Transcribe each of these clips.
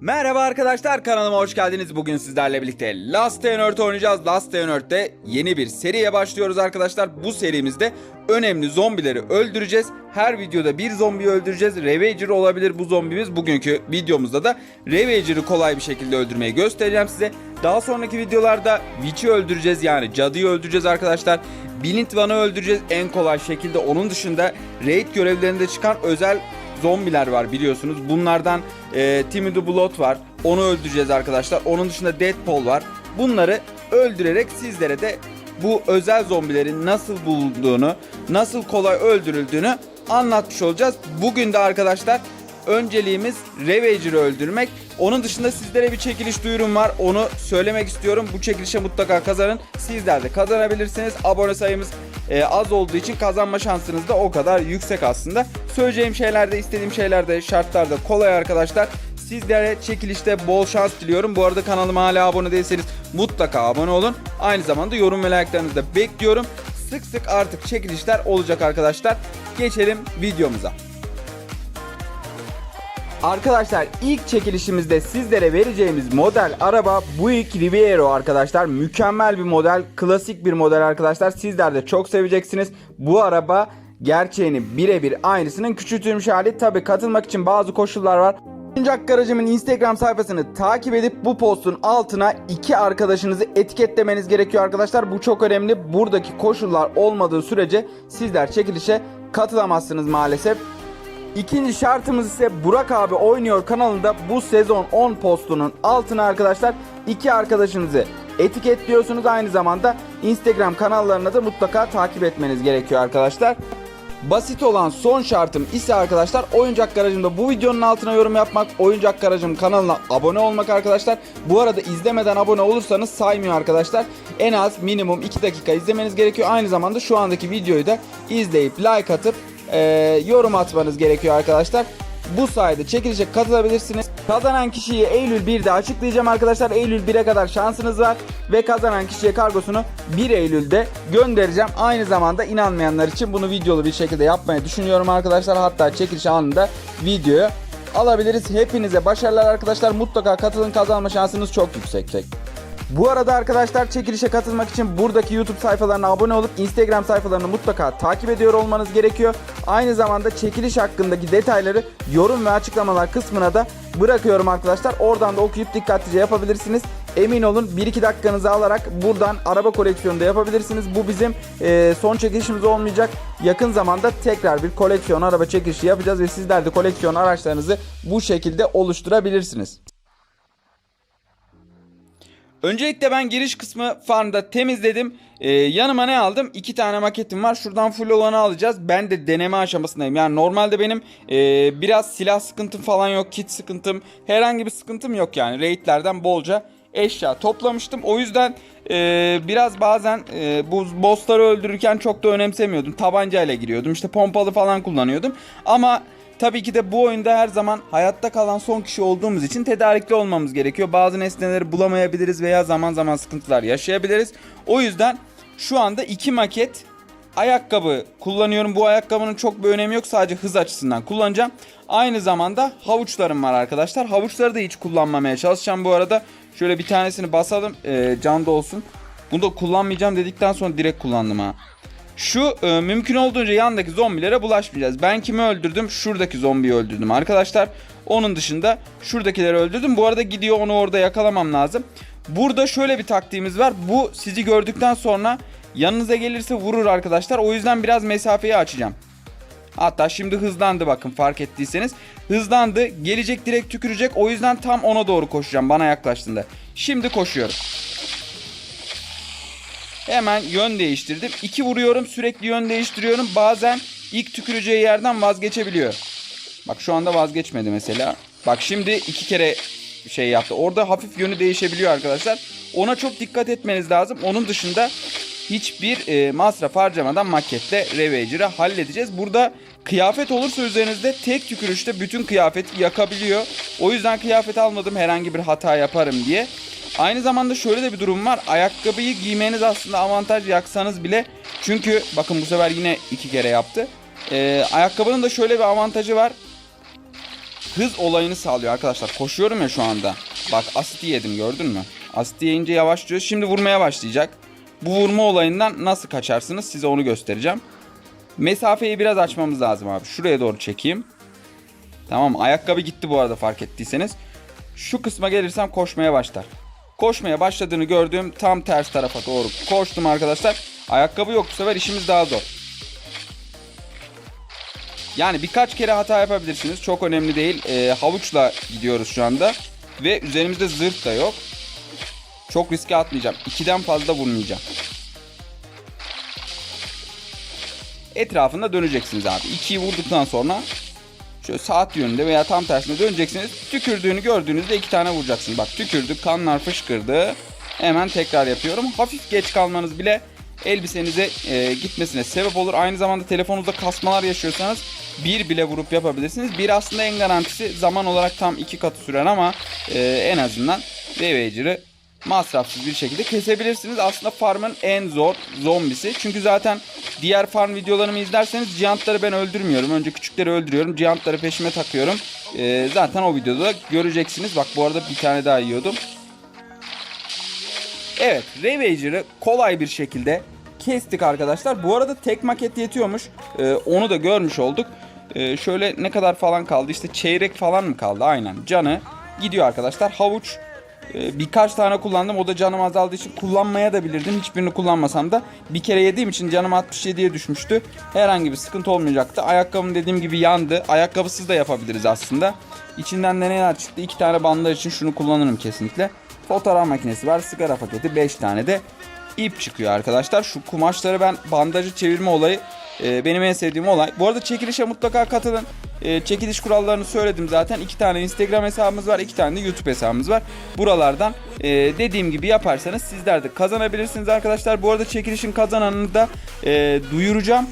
Merhaba arkadaşlar kanalıma hoş geldiniz. Bugün sizlerle birlikte Last Earth oynayacağız. Last Earth'te yeni bir seriye başlıyoruz arkadaşlar. Bu serimizde önemli zombileri öldüreceğiz. Her videoda bir zombi öldüreceğiz. Ravager olabilir bu zombimiz. Bugünkü videomuzda da Ravager'ı kolay bir şekilde öldürmeyi göstereceğim size. Daha sonraki videolarda Witch'i öldüreceğiz yani cadıyı öldüreceğiz arkadaşlar. Blind One'ı öldüreceğiz en kolay şekilde. Onun dışında raid görevlerinde çıkan özel zombiler var biliyorsunuz. Bunlardan e, Timmy the Blood var. Onu öldüreceğiz arkadaşlar. Onun dışında Deadpool var. Bunları öldürerek sizlere de bu özel zombilerin nasıl bulunduğunu, nasıl kolay öldürüldüğünü anlatmış olacağız. Bugün de arkadaşlar önceliğimiz Ravager'ı öldürmek. Onun dışında sizlere bir çekiliş duyurum var. Onu söylemek istiyorum. Bu çekilişe mutlaka kazanın. Sizler de kazanabilirsiniz. Abone sayımız e, az olduğu için kazanma şansınız da o kadar yüksek aslında. Söyleyeceğim şeylerde, istediğim şeylerde, şartlarda kolay arkadaşlar. Sizlere çekilişte bol şans diliyorum. Bu arada kanalıma hala abone değilseniz mutlaka abone olun. Aynı zamanda yorum ve like'larınızı da bekliyorum. Sık sık artık çekilişler olacak arkadaşlar. Geçelim videomuza. Arkadaşlar ilk çekilişimizde sizlere vereceğimiz model araba Buick Riviero arkadaşlar. Mükemmel bir model, klasik bir model arkadaşlar. Sizler de çok seveceksiniz. Bu araba gerçeğinin birebir aynısının küçültülmüş hali. Tabi katılmak için bazı koşullar var. Oyuncak Garajım'ın Instagram sayfasını takip edip bu postun altına iki arkadaşınızı etiketlemeniz gerekiyor arkadaşlar. Bu çok önemli. Buradaki koşullar olmadığı sürece sizler çekilişe katılamazsınız maalesef. İkinci şartımız ise Burak abi oynuyor kanalında bu sezon 10 postunun altına arkadaşlar iki arkadaşınızı etiketliyorsunuz. Aynı zamanda Instagram kanallarına da mutlaka takip etmeniz gerekiyor arkadaşlar. Basit olan son şartım ise arkadaşlar Oyuncak Garajım'da bu videonun altına yorum yapmak, Oyuncak Garajım kanalına abone olmak arkadaşlar. Bu arada izlemeden abone olursanız saymıyor arkadaşlar. En az minimum 2 dakika izlemeniz gerekiyor. Aynı zamanda şu andaki videoyu da izleyip like atıp e, yorum atmanız gerekiyor arkadaşlar. Bu sayede çekilişe katılabilirsiniz. Kazanan kişiyi Eylül 1'de açıklayacağım arkadaşlar. Eylül 1'e kadar şansınız var. Ve kazanan kişiye kargosunu 1 Eylül'de göndereceğim. Aynı zamanda inanmayanlar için bunu videolu bir şekilde yapmayı düşünüyorum arkadaşlar. Hatta çekiliş anında videoyu alabiliriz. Hepinize başarılar arkadaşlar. Mutlaka katılın kazanma şansınız çok yüksek. Bu arada arkadaşlar çekilişe katılmak için buradaki YouTube sayfalarına abone olup Instagram sayfalarını mutlaka takip ediyor olmanız gerekiyor. Aynı zamanda çekiliş hakkındaki detayları yorum ve açıklamalar kısmına da bırakıyorum arkadaşlar. Oradan da okuyup dikkatlice yapabilirsiniz. Emin olun 1-2 dakikanızı alarak buradan araba koleksiyonu da yapabilirsiniz. Bu bizim e, son çekilişimiz olmayacak. Yakın zamanda tekrar bir koleksiyon araba çekilişi yapacağız ve sizler de koleksiyon araçlarınızı bu şekilde oluşturabilirsiniz. Öncelikle ben giriş kısmı farmda temizledim. Ee, yanıma ne aldım? İki tane maketim var. Şuradan full olanı alacağız. Ben de deneme aşamasındayım. Yani normalde benim e, biraz silah sıkıntım falan yok. Kit sıkıntım. Herhangi bir sıkıntım yok yani. Raidlerden bolca eşya toplamıştım. O yüzden e, biraz bazen e, bu bossları öldürürken çok da önemsemiyordum. Tabancayla giriyordum. İşte pompalı falan kullanıyordum. Ama Tabii ki de bu oyunda her zaman hayatta kalan son kişi olduğumuz için tedarikli olmamız gerekiyor. Bazı nesneleri bulamayabiliriz veya zaman zaman sıkıntılar yaşayabiliriz. O yüzden şu anda iki maket ayakkabı kullanıyorum. Bu ayakkabının çok bir önemi yok. Sadece hız açısından kullanacağım. Aynı zamanda havuçlarım var arkadaşlar. Havuçları da hiç kullanmamaya çalışacağım bu arada. Şöyle bir tanesini basalım. E, can da olsun. Bunu da kullanmayacağım dedikten sonra direkt kullandım ha. Şu e, mümkün olduğunca yandaki zombilere bulaşmayacağız. Ben kimi öldürdüm? Şuradaki zombiyi öldürdüm arkadaşlar. Onun dışında şuradakileri öldürdüm. Bu arada gidiyor onu orada yakalamam lazım. Burada şöyle bir taktiğimiz var. Bu sizi gördükten sonra yanınıza gelirse vurur arkadaşlar. O yüzden biraz mesafeyi açacağım. Hatta şimdi hızlandı bakın fark ettiyseniz. Hızlandı. Gelecek direkt tükürecek. O yüzden tam ona doğru koşacağım bana yaklaştığında. Şimdi koşuyorum. Hemen yön değiştirdim. İki vuruyorum sürekli yön değiştiriyorum. Bazen ilk tüküreceği yerden vazgeçebiliyor. Bak şu anda vazgeçmedi mesela. Bak şimdi iki kere şey yaptı. Orada hafif yönü değişebiliyor arkadaşlar. Ona çok dikkat etmeniz lazım. Onun dışında hiçbir e, masraf harcamadan maketle Ravager'ı halledeceğiz. Burada kıyafet olursa üzerinizde tek tükürüşte bütün kıyafeti yakabiliyor. O yüzden kıyafet almadım herhangi bir hata yaparım diye. Aynı zamanda şöyle de bir durum var. Ayakkabıyı giymeniz aslında avantaj yaksanız bile. Çünkü bakın bu sefer yine iki kere yaptı. Ee, ayakkabının da şöyle bir avantajı var. hız olayını sağlıyor arkadaşlar. Koşuyorum ya şu anda. Bak asit yedim gördün mü? Asit yiyince yavaşlıyor. Şimdi vurmaya başlayacak. Bu vurma olayından nasıl kaçarsınız size onu göstereceğim. Mesafeyi biraz açmamız lazım abi. Şuraya doğru çekeyim. Tamam ayakkabı gitti bu arada fark ettiyseniz. Şu kısma gelirsem koşmaya başlar. Koşmaya başladığını gördüğüm tam ters tarafa doğru koştum arkadaşlar. Ayakkabı yok bu sefer işimiz daha zor. Yani birkaç kere hata yapabilirsiniz. Çok önemli değil. Ee, havuçla gidiyoruz şu anda. Ve üzerimizde zırh da yok. Çok riske atmayacağım. İkiden fazla vurmayacağım. Etrafında döneceksiniz abi. İkiyi vurduktan sonra şöyle saat yönünde veya tam tersine döneceksiniz. Tükürdüğünü gördüğünüzde iki tane vuracaksınız. Bak tükürdü, kanlar fışkırdı. Hemen tekrar yapıyorum. Hafif geç kalmanız bile elbisenize e, gitmesine sebep olur. Aynı zamanda telefonunuzda kasmalar yaşıyorsanız bir bile vurup yapabilirsiniz. Bir aslında en garantisi zaman olarak tam iki katı süren ama e, en azından Ravager'ı masrafsız bir şekilde kesebilirsiniz. Aslında farmın en zor zombisi. Çünkü zaten diğer farm videolarımı izlerseniz Giant'ları ben öldürmüyorum. Önce küçükleri öldürüyorum. Giant'ları peşime takıyorum. Ee, zaten o videoda da göreceksiniz. Bak bu arada bir tane daha yiyordum. Evet Ravager'ı kolay bir şekilde kestik arkadaşlar. Bu arada tek maket yetiyormuş. Ee, onu da görmüş olduk. Ee, şöyle ne kadar falan kaldı? İşte çeyrek falan mı kaldı? Aynen. Canı gidiyor arkadaşlar. Havuç birkaç tane kullandım. O da canım azaldığı için kullanmaya da bilirdim. Hiçbirini kullanmasam da bir kere yediğim için canım 67'ye düşmüştü. Herhangi bir sıkıntı olmayacaktı. Ayakkabım dediğim gibi yandı. Ayakkabısız da yapabiliriz aslında. İçinden de neler çıktı? İki tane bandaj için şunu kullanırım kesinlikle. Fotoğraf makinesi var. Sigara paketi 5 tane de ip çıkıyor arkadaşlar. Şu kumaşları ben bandajı çevirme olayı e, benim en sevdiğim olay. Bu arada çekilişe mutlaka katılın. E, çekiliş kurallarını söyledim zaten. İki tane Instagram hesabımız var. iki tane de YouTube hesabımız var. Buralardan e, dediğim gibi yaparsanız sizler de kazanabilirsiniz arkadaşlar. Bu arada çekilişin kazananını da e, duyuracağım.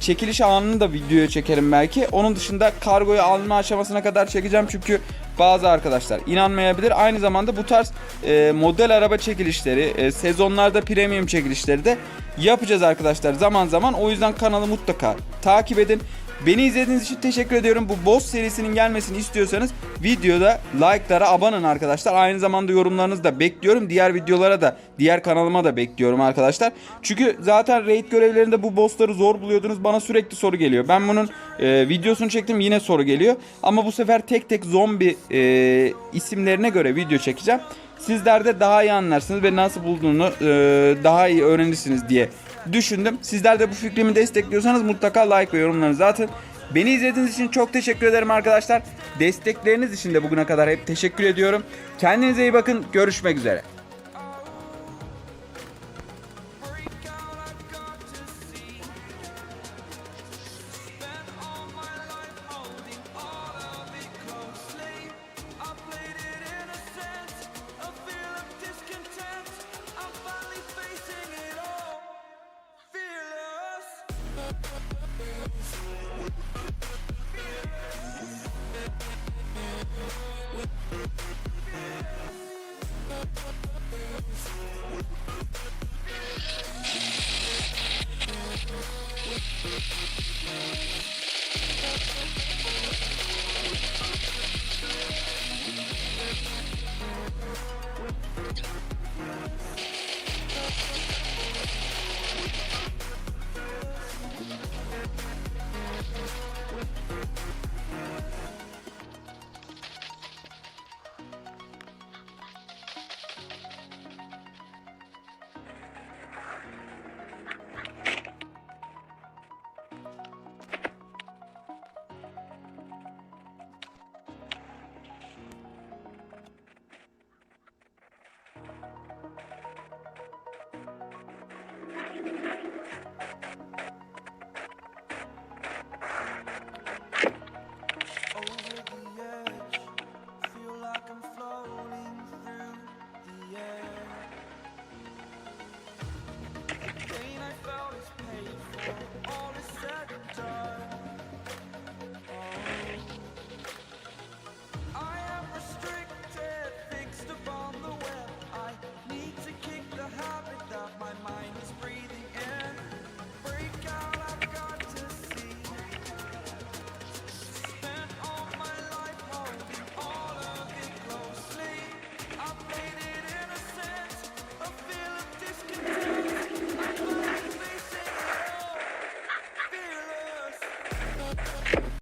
Çekiliş anını da videoya çekerim belki. Onun dışında kargoyu alma aşamasına kadar çekeceğim çünkü bazı arkadaşlar inanmayabilir. Aynı zamanda bu tarz e, model araba çekilişleri, e, sezonlarda premium çekilişleri de yapacağız arkadaşlar zaman zaman. O yüzden kanalı mutlaka takip edin. Beni izlediğiniz için teşekkür ediyorum. Bu boss serisinin gelmesini istiyorsanız videoda like'lara abanın arkadaşlar. Aynı zamanda yorumlarınızı da bekliyorum. Diğer videolara da, diğer kanalıma da bekliyorum arkadaşlar. Çünkü zaten raid görevlerinde bu bossları zor buluyordunuz. Bana sürekli soru geliyor. Ben bunun e, videosunu çektim yine soru geliyor. Ama bu sefer tek tek zombi e, isimlerine göre video çekeceğim. Sizler de daha iyi anlarsınız ve nasıl bulduğunu e, daha iyi öğrenirsiniz diye düşündüm. Sizler de bu fikrimi destekliyorsanız mutlaka like ve yorumlarınızı atın. Beni izlediğiniz için çok teşekkür ederim arkadaşlar. Destekleriniz için de bugüne kadar hep teşekkür ediyorum. Kendinize iyi bakın. Görüşmek üzere.